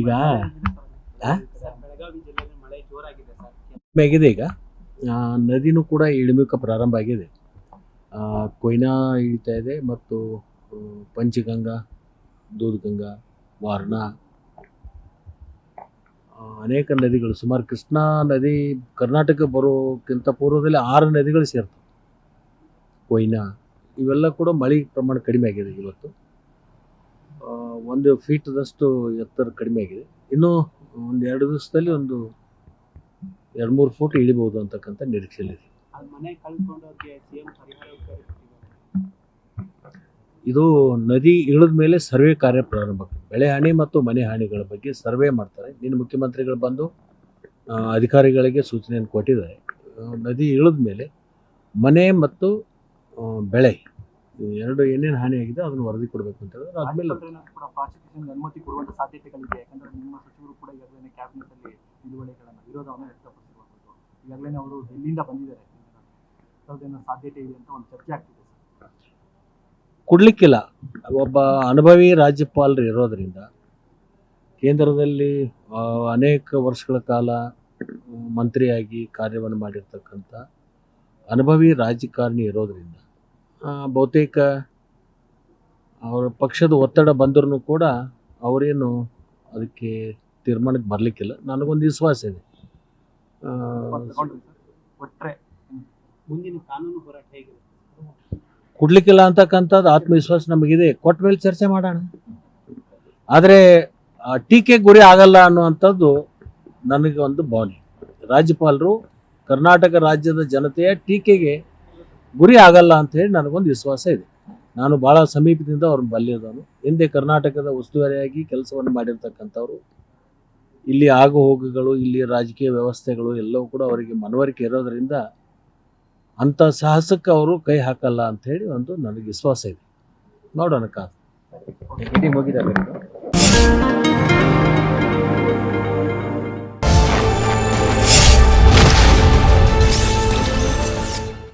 ಈಗ ಆಗಿದೆ ಈಗ. ನದಿನೂ ಕೂಡ ಇಳಿಮುಖ ಪ್ರಾರಂಭ ಆಗಿದೆ. ಕೊಯ್ನಾ ಇಳಿತಾ ಇದೆ ಮತ್ತು ಪಂಚಗಂಗಾ ದೂಧಗಂಗಾ ವಾರ್ಣಾ ಅನೇಕ ನದಿಗಳು, ಸುಮಾರು ಕೃಷ್ಣಾ ನದಿ, ಕರ್ನಾಟಕ ಬರೋಕ್ಕಿಂತ ಪೂರ್ವದಲ್ಲಿ ಆರು ನದಿಗಳು ಸೇರ್ತವೆ. ಕೊಯ್ನಾ, ಇವೆಲ್ಲ ಕೂಡ ಮಳೆ ಪ್ರಮಾಣ ಕಡಿಮೆ ಆಗಿದೆ ಇವತ್ತು. ಒಂದು ಫೀಟ್ದಷ್ಟು ಎತ್ತರ ಕಡಿಮೆ ಆಗಿದೆ. ಇನ್ನೂ ಒಂದು ಎರಡು ದಿವಸದಲ್ಲಿ ಒಂದು ಎರಡು ಮೂರು ಫೂಟ್ ಇಳಿಬಹುದು ಅಂತಕ್ಕಂಥ ನಿರೀಕ್ಷೆಯಲ್ಲಿದೆ ಇದು ನದಿ ಇಳಿದ ಮೇಲೆ ಸರ್ವೆ ಕಾರ್ಯ ಪ್ರಾರಂಭ ಬೆಳೆ ಹಾನಿ ಮತ್ತು ಮನೆ ಹಾನಿಗಳ ಬಗ್ಗೆ ಸರ್ವೆ ಮಾಡ್ತಾರೆ. ನಿನ್ನ ಮುಖ್ಯಮಂತ್ರಿಗಳು ಬಂದು ಅಧಿಕಾರಿಗಳಿಗೆ ಸೂಚನೆಯನ್ನು ಕೊಟ್ಟಿದ್ದಾರೆ. ನದಿ ಇಳಿದ ಮೇಲೆ ಮನೆ ಮತ್ತು ಬೆಳೆ ಎರಡು ಏನೇನು ಹಾನಿ ಆಗಿದೆ ಅದನ್ನು ವರದಿ ಕೊಡಬೇಕು ಅಂತ ಹೇಳಿದ್ರೆ ಆದ್ಮೇಲೆ ಕೂಡ ಪ್ರಾಸಿಕ್ಯೂಷನ್ ಅನುಮತಿ ಕೊಡುವಂತ ಸಾಧ್ಯತೆಗಳಿದೆ. ಯಾಕಂದ್ರೆ ನಿಮ್ಮ ಸಚಿವರು ಕೂಡ ಈಗಾಗಲೇ ಕ್ಯಾಬಿನೆಟ್ ಅಲ್ಲಿ ನಿಲುವಳಿಗಳನ್ನ ವಿರೋಧವನ್ನು ವ್ಯಕ್ತಪಡಿಸಿರುವಂಥದ್ದು ಈಗಾಗಲೇ ಅವರು ಡೆಲ್ಲಿಯಿಂದ ಬಂದಿದ್ದಾರೆ. ಸಾಧ್ಯತೆ ಇದೆ ಅಂತ ಒಂದು ಚರ್ಚೆ ಆಗ್ತಿದೆ ಸರ್. ಕೊಡ್ಲಿಕ್ಕಿಲ್ಲ. ಒಬ್ಬ ಅನುಭವಿ ರಾಜ್ಯಪಾಲರು ಇರೋದರಿಂದ ಕೇಂದ್ರದಲ್ಲಿ ಅನೇಕ ವರ್ಷಗಳ ಕಾಲ ಮಂತ್ರಿಯಾಗಿ ಕಾರ್ಯವನ್ನು ಮಾಡಿರ್ತಕ್ಕಂಥ ಅನುಭವಿ ರಾಜಕಾರಣಿ ಇರೋದರಿಂದ ಬಹುತೇಕ ಅವರ ಪಕ್ಷದ ಒತ್ತಡ ಬಂದರೂ ಕೂಡ ಅವರೇನು ಅದಕ್ಕೆ ತೀರ್ಮಾನಕ್ಕೆ ಬರಲಿಕ್ಕಿಲ್ಲ. ನನಗೊಂದು ವಿಶ್ವಾಸ ಇದೆ. ಮುಂದಿನ ಕಾನೂನು ಹೋರಾಟ ಕೊಡ್ಲಿಕ್ಕಿಲ್ಲ ಅಂತಕ್ಕಂಥದ್ದು ಆತ್ಮವಿಶ್ವಾಸ ನಮಗಿದೆ. ಕೊಟ್ಟ ಮೇಲೆ ಚರ್ಚೆ ಮಾಡೋಣ. ಆದರೆ ಆ, ಟೀಕೆ ಗುರಿ ಆಗಲ್ಲ ಅನ್ನುವಂಥದ್ದು ನನಗೆ ಒಂದು ಭಾವನೆ. ರಾಜ್ಯಪಾಲರು ಕರ್ನಾಟಕ ರಾಜ್ಯದ ಜನತೆಯ ಟೀಕೆಗೆ ಗುರಿ ಆಗಲ್ಲ ಅಂತ ಹೇಳಿ ನನಗೊಂದು ವಿಶ್ವಾಸ ಇದೆ. ನಾನು ಭಾಳ ಸಮೀಪದಿಂದ ಅವ್ರನ್ನ ಬಲ್ಲಿದವನು. ಹಿಂದೆ ಕರ್ನಾಟಕದ ಉಸ್ತುವಾರಿಯಾಗಿ ಕೆಲಸವನ್ನು ಮಾಡಿರ್ತಕ್ಕಂಥವ್ರು. ಇಲ್ಲಿ ಆಗು ಹೋಗುಗಳು ಇಲ್ಲಿ ರಾಜಕೀಯ ವ್ಯವಸ್ಥೆಗಳು ಎಲ್ಲವೂ ಕೂಡ ಅವರಿಗೆ ಮನವರಿಕೆ ಇರೋದರಿಂದ ಅಂಥ ಸಾಹಸಕ್ಕೆ ಅವರು ಕೈ ಹಾಕಲ್ಲ ಅಂತ ಹೇಳಿ ಒಂದು ನನಗೆ ವಿಶ್ವಾಸ ಇದೆ. ನೋಡೋಣ ಕಾದು. ಮುಗಿದ